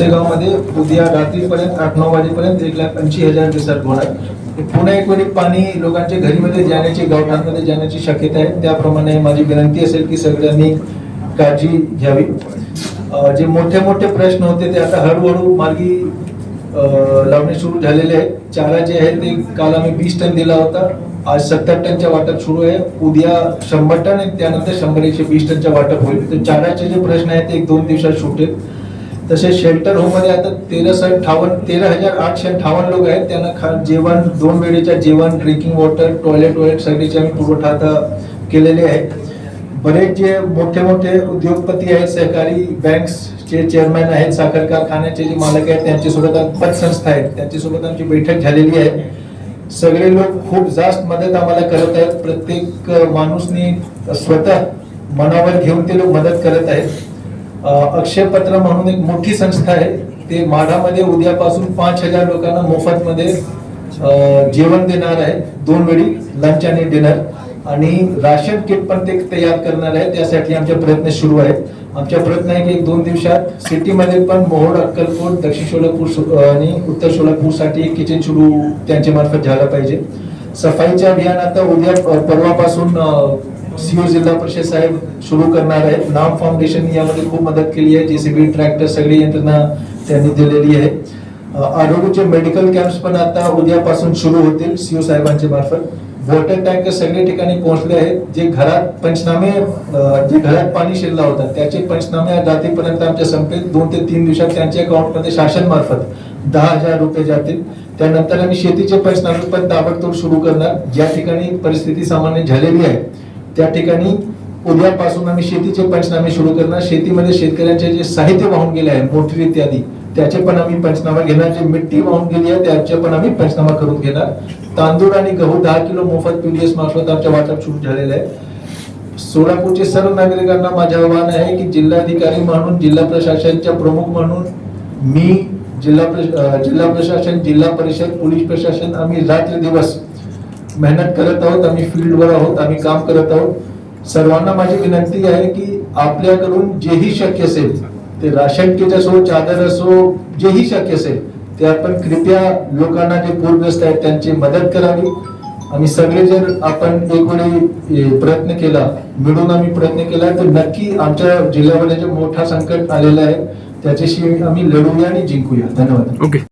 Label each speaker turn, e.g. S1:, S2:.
S1: मध्ये उद्या रात्रीपर्यंत आठ नऊ वाजेपर्यंत एक लाख ऐंशी हजार दिवसात होणार पुन्हा एक वेळी पाणी लोकांच्या घरीमध्ये जाण्याची गावठांमध्ये जाण्याची शक्यता आहे. त्याप्रमाणे माझी विनंती असेल की सगळ्यांनी काळजी घ्यावी. जे मोठे मोठे प्रश्न होते ते आता हळूहळू मार्गी लावणे सुरू झालेले आहेत. चारा जे आहे ते काल आम्ही वीस टन दिला होता. आज सत्तर टनच्या वाटप सुरू आहे. उद्या शंभर टन आणि त्यानंतर शंभर एकशे वीस टनच्या वाटप होईल. तर चाराचे जे प्रश्न आहेत ते एक दोन दिवसात सुटेल. तसे शेल्टर होममध्ये आता तेराशे अठ्ठावन्न तेरा हजार आठशे अठ्ठावन्न लोक आहेत. त्यांना खा जेवण दोन वेळेच्या जेवण ड्रिंकिंग वॉटर टॉयलेट वॉयलेट सगळीचे आम्ही पुरवठा आता केलेले आहे बरेच जे मोठे मोठे उद्योगपती आहेत सहकारी बँक्सचे चेअरमॅन आहेत साखर कारखान्याचे जे मालक आहेत त्यांच्यासोबत सोबत पतसंस्था आहेत त्यांची सोबत आमची बैठक झालेली आहे. सगळे लोक खूप जास्त मदत आम्हाला करत आहेत. प्रत्येक माणूसनी स्वतः मनावर घेऊन ते लोक मदत करत आहेत. अक्षयपत्र म्हणून एक मोठी संस्था आहे. ते माढामध्ये उद्यापासून पाच हजार लोकांना मोफत मध्ये जेवण देणार आहे. दोन वेळी लंच आणि डिनर आणि राशन किट पण ते तयार करणार आहे. त्यासाठी आमचे प्रयत्न सुरू आहेत. आमचा प्रयत्न आहे की एक दोन दिवसात सिटीमध्ये पण मोहोळ अक्कलकोट दक्षिण सोलापूर आणि उत्तर सोलापूरसाठी एक किचन सुरू त्यांच्या मार्फत झालं पाहिजे. सफाईचे अभियान आता उद्या परवापासून सीओ जिल्हा परिषद साहेब सुरू करणार आहेत. नाम फाउंडेशन यामध्ये खूप मदत केली आहे. जेसीबी ट्रॅक्टर सगळी यंत्रणा त्यांनी दिलेली आहे. अ, आरोग्याचे मेडिकल कॅम्प्स पण आता उद्यापासून सुरू होतील सीओ साहेबांच्या मार्फत. वॉटर टँकर सगळे ठिकाणी पोहोचले आहेत. जे घरात पंचनामे जे घरात पाणी शिरला होता त्याचे पंचनामे रात्रीपर्यंत आमच्या संपेल. दोन ते तीन दिवसात त्यांच्या अकाउंटमध्ये शासन मार्फत दहा हजार रुपये जातील. त्यानंतर आम्ही शेतीचे पंचनामे पण ताबडतोब सुरू करणार. ज्या ठिकाणी परिस्थिती सामान्य झालेली आहे त्या ठिकाणी उद्यापासून आम्ही शेतीचे पंचनामे सुरू करणार. शेतीमध्ये शेतकऱ्यांचे जे साहित्य वाहून गेले आहे मोटर इत्यादी त्याचे पण आम्ही पंचनामा घेणार. जे मिट्टी वाहून गेली आहे त्याचे पण आम्ही पंचनामा करून घेणार. तांदूळ आणि गहू दहा किलो मोफत पीडीएस मार्फत आमच्या वाटप सुरू झालेलं आहे. सोलापूरचे सर्व नागरिकांना माझे आव्हान आहे की जिल्हाधिकारी म्हणून जिल्हा प्रशासनच्या प्रमुख म्हणून मी जिल्हा जिल्हा प्रशासन जिल्हा परिषद पोलीस प्रशासन आम्ही रात्र दिवस मेहनत करत आहोत आम्ही फील्डवर आहोत आम्ही काम करत आहोत. सर्वांना माझी विनंती आहे की आपल्याकडून जेही शक्य असेल ते राशन किट असो चादर असो जेही शक्य असेल ते आपण कृपया लोकांना जे पूरग्रस्त आहेत त्यांची मदत करावी. आणि सगळे जर आपण एक वेळी प्रयत्न केला मिळून आम्ही प्रयत्न केला तर नक्की आमच्या जिल्ह्यामध्ये जे मोठा संकट आलेला आहे त्याच्याशी आम्ही लढूया आणि जिंकूया. धन्यवाद.
S2: ओके.